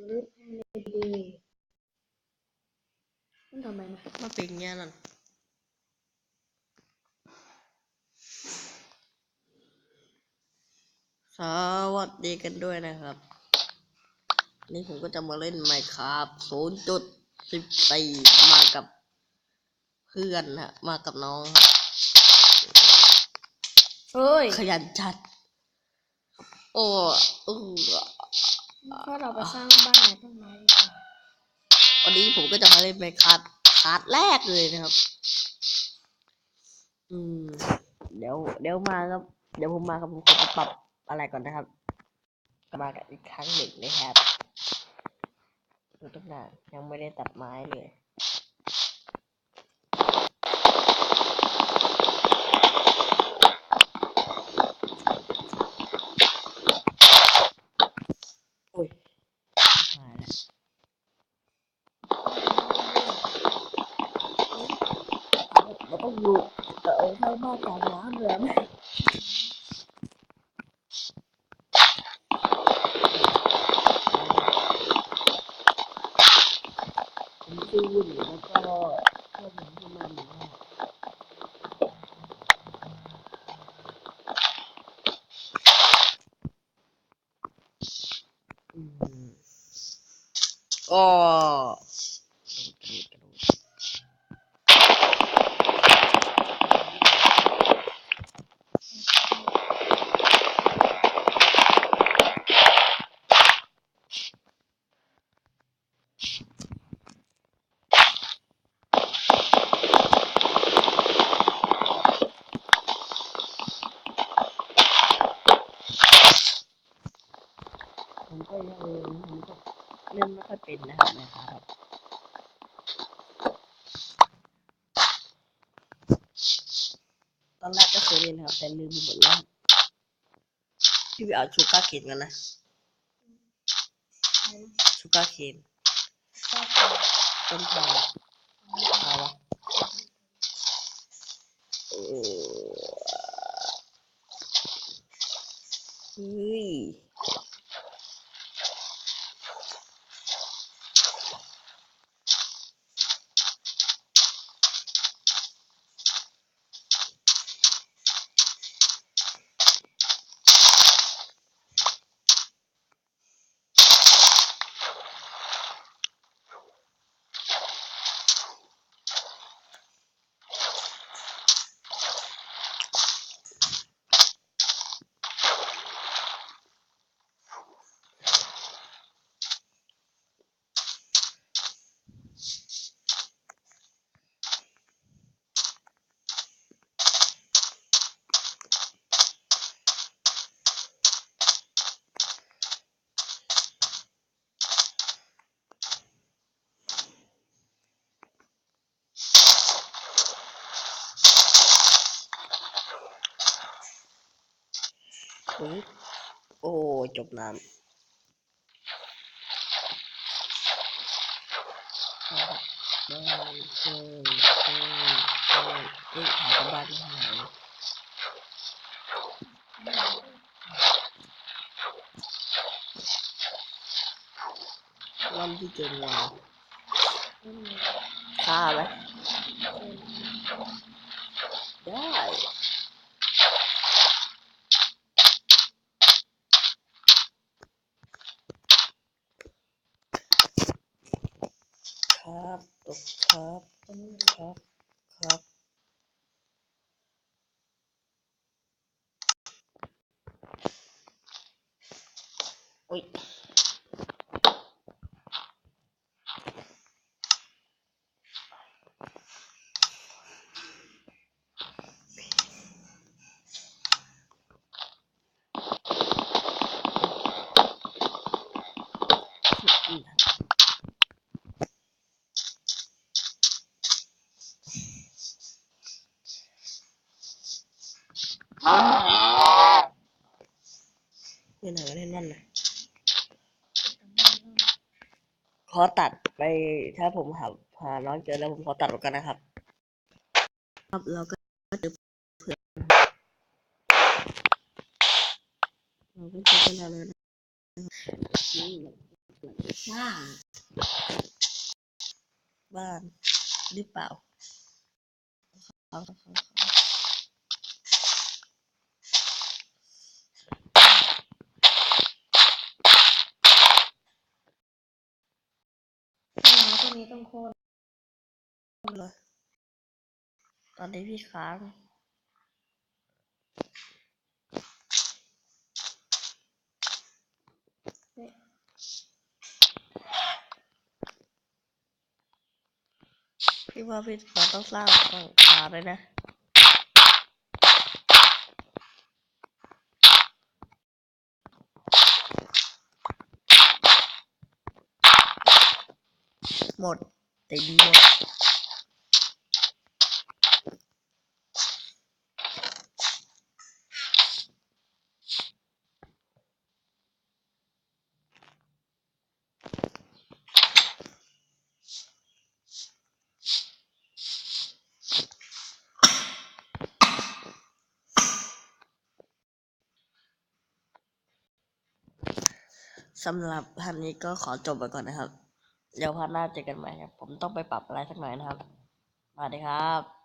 คือให้ดีมันทำไมนะมาเป็นอย่างเงี้ยนั่นสวัสดีกันด้วยนะครับ นี่ผมก็จะมาเล่นไมค์ครับศูนย์จุดสิบสี่มากับเพื่อนฮะ มากับน้องฮะเฮ้ย ขยันจัด โอ้เออ ก็เราไปสร้างบ้านในต้นไม้ดีกว่าวันนี้ผมก็จะมาเล่นไมคัดคาร์ดแรกเลยนะครับ อืม เดี๋ยว เดี๋ยวมาครับ เดี๋ยวผมมาครับผมขอปรับอะไรก่อนนะครับกลับมากันอีกครั้งหนึ่งนะครับดูตั้งนานยังไม่ได้ตัดไม้เลย โอ้ยหายแล้วเราต้องอยู่เออข้างบ้านกลางน้ำเลยไหมผมชื่อวุ่นแล้วก็เพื่อนผมที่มาหนึ่งห้า อืมก็กระโดดกระโดดกระโดด ผม ก็ยังผมก็เล่นไม่ค่อยเป็นนะครับนะครับตอนแรกก็เคยเล่นนะครับ แต่ลืมไปหมดแล้วพี่ไปเอาชูก้าร์เคนกันนะชูก้าเคนชอบกินต้นทางเอวะเออเฮ้ย ปึ๊บโอ้จบน้ำเอาละบ้านเชิญเชิญเชิญเอ้ยถ่ายกับบ้านที่ไหนวันที่เจงวาฆ่าไหมได้ ครับ ตกครับครับครับอุ้ยอืม นี่ไหนวะเนี่ยนั่นนะข อตัดไปถ้าผมหาหาน้องเจอแล้วผมขอตัดออกกันนะครับ ครับเราก็เจอเพื่อเราก็จอกันแล้วเลยนะครับนี่บ้านบ้านหรือเปล่าเอาเอาเอาเอา ต้ นี้ต้องโค่นเลย ตอนนี้พี่ค้างพี่ว่าพี่ต้องสร้างหลังขาเลยนะ หมดแต่ดีหมดสำหรับพันนี้ก็ขอจบไปก่อนนะครับ เดี๋ยวพาร์ทหน้าเจอกันใหม่ครับ ผมต้องไปปรับอะไรสักหน่อยนะครับสวัสดีครับ